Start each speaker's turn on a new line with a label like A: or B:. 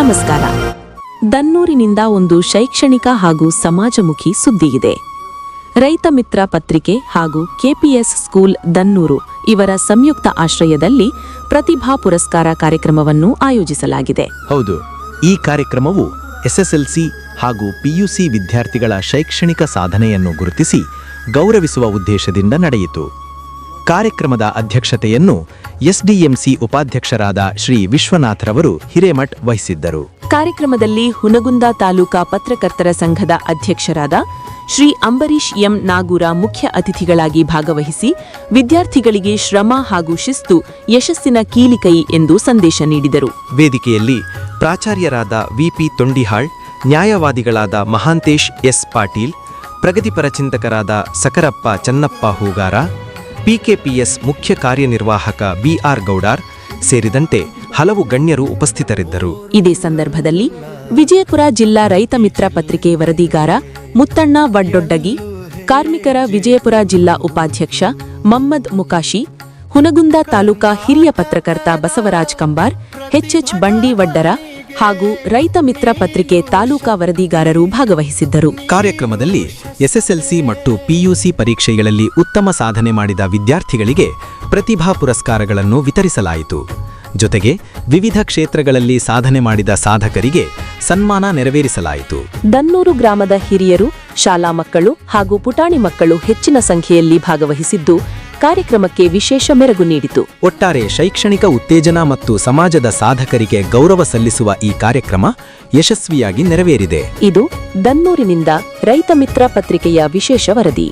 A: ನಮಸ್ಕಾರ. ದನ್ನೂರಿನಿಂದ ಒಂದು ಶೈಕ್ಷಣಿಕ ಹಾಗೂ ಸಮಾಜಮುಖಿ ಸುದ್ದಿಯಿದೆ. ರೈತ ಮಿತ್ರ ಪತ್ರಿಕೆ ಹಾಗೂ ಕೆಪಿಎಸ್ ಸ್ಕೂಲ್ ದನ್ನೂರು ಇವರ ಸಂಯುಕ್ತ ಆಶ್ರಯದಲ್ಲಿ ಪ್ರತಿಭಾ ಪುರಸ್ಕಾರ ಕಾರ್ಯಕ್ರಮವನ್ನು ಆಯೋಜಿಸಲಾಗಿದೆ.
B: ಹೌದು, ಈ ಕಾರ್ಯಕ್ರಮವು ಎಸ್ಎಸ್ಎಲ್ಸಿ ಹಾಗೂ ಪಿಯುಸಿ ವಿದ್ಯಾರ್ಥಿಗಳ ಶೈಕ್ಷಣಿಕ ಸಾಧನೆಯನ್ನು ಗುರುತಿಸಿ ಗೌರವಿಸುವ ಉದ್ದೇಶದಿಂದ ನಡೆಯಿತು. ಕಾರ್ಯಕ್ರಮದ ಅಧ್ಯಕ್ಷತೆಯನ್ನು ಎಸ್ಡಿಎಂಸಿ ಉಪಾಧ್ಯಕ್ಷರಾದ ಶ್ರೀ ವಿಶ್ವನಾಥ್ರವರು ಹಿರೇಮಠ್ ವಹಿಸಿದ್ದರು.
A: ಕಾರ್ಯಕ್ರಮದಲ್ಲಿ ಹುನಗುಂದ ತಾಲೂಕಾ ಪತ್ರಕರ್ತರ ಸಂಘದ ಅಧ್ಯಕ್ಷರಾದ ಶ್ರೀ ಅಂಬರೀಶ್ ಎಂ ನಾಗೂರ ಮುಖ್ಯ ಅತಿಥಿಗಳಾಗಿ ಭಾಗವಹಿಸಿ ವಿದ್ಯಾರ್ಥಿಗಳಿಗೆ ಶ್ರಮ ಹಾಗೂ ಶಿಸ್ತು ಯಶಸ್ಸಿನ ಕೀಲಿಕೈ ಎಂದು ಸಂದೇಶ ನೀಡಿದರು.
B: ವೇದಿಕೆಯಲ್ಲಿ ಪ್ರಾಚಾರ್ಯರಾದ ವಿಪಿ ತೊಂಡಿಹಾಳ್ ನ್ಯಾಯವಾದಿಗಳಾದ ಮಹಾಂತೇಶ್ ಎಸ್ ಪಾಟೀಲ್ ಪ್ರಗತಿಪರ ಚಿಂತಕರಾದ ಸಕರಪ್ಪ ಚನ್ನಪ್ಪ ಹೂಗಾರ ಪಿಕೆಪಿಎಸ್ ಮುಖ್ಯ ಕಾರ್ಯನಿರ್ವಾಹಕ ಬಿಆರ್ ಗೌಡಾರ್ ಸೇರಿದಂತೆ ಹಲವು ಗಣ್ಯರು ಉಪಸ್ಥಿತರಿದ್ದರು.
A: ಇದೇ ಸಂದರ್ಭದಲ್ಲಿ ವಿಜಯಪುರ ಜಿಲ್ಲಾ ರೈತ ಮಿತ್ರ ಪತ್ರಿಕೆ ವರದಿಗಾರ ಮುತ್ತಣ್ಣ ವಡ್ಡೊಡ್ಡಗಿ, ಕಾರ್ಮಿಕರ ವಿಜಯಪುರ ಜಿಲ್ಲಾ ಉಪಾಧ್ಯಕ್ಷ ಮಮ್ಮದ್ ಮುಕಾಶಿ, ಹುನಗುಂದ ತಾಲೂಕಾ ಹಿರಿಯ ಪತ್ರಕರ್ತ ಬಸವರಾಜ್ ಕಂಬಾರ್ ಎಚ್ಎಚ್ ಬಂಡಿ ವಡ್ಡರ ಹಾಗೂ ರೈತ ಮಿತ್ರ ಪತ್ರಿಕೆ ತಾಲೂಕಾ ವರದಿಗಾರರು ಭಾಗವಹಿಸಿದ್ದರು.
B: ಕಾರ್ಯಕ್ರಮದಲ್ಲಿ ಎಸ್ಎಸ್ಎಲ್ಸಿ ಮತ್ತು ಪಿಯುಸಿ ಪರೀಕ್ಷೆಗಳಲ್ಲಿ ಉತ್ತಮ ಸಾಧನೆ ಮಾಡಿದ ವಿದ್ಯಾರ್ಥಿಗಳಿಗೆ ಪ್ರತಿಭಾ ಪುರಸ್ಕಾರಗಳನ್ನು ವಿತರಿಸಲಾಯಿತು. ಜೊತೆಗೆ ವಿವಿಧ ಕ್ಷೇತ್ರಗಳಲ್ಲಿ ಸಾಧನೆ ಮಾಡಿದ ಸಾಧಕರಿಗೆ ಸನ್ಮಾನ ನೆರವೇರಿಸಲಾಯಿತು.
A: ದನ್ನೂರು ಗ್ರಾಮದ ಹಿರಿಯರು ಶಾಲಾ ಮಕ್ಕಳು ಹಾಗೂ ಪುಟಾಣಿ ಮಕ್ಕಳು ಹೆಚ್ಚಿನ ಸಂಖ್ಯೆಯಲ್ಲಿ ಭಾಗವಹಿಸಿದ್ದು ಕಾರ್ಯಕ್ರಮಕ್ಕೆ ವಿಶೇಷ ಮೆರಗು ನೀಡಿತು.
B: ಒಟ್ಟಾರೆ ಶೈಕ್ಷಣಿಕ ಉತ್ತೇಜನ ಮತ್ತು ಸಮಾಜದ ಸಾಧಕರಿಗೆ ಗೌರವ ಸಲ್ಲಿಸುವ ಈ ಕಾರ್ಯಕ್ರಮ ಯಶಸ್ವಿಯಾಗಿ ನೆರವೇರಿದೆ.
A: ಇದು ದನ್ನೂರಿನಿಂದ ರೈತ ಮಿತ್ರ ಪತ್ರಿಕೆಯ ವಿಶೇಷ ವರದಿ.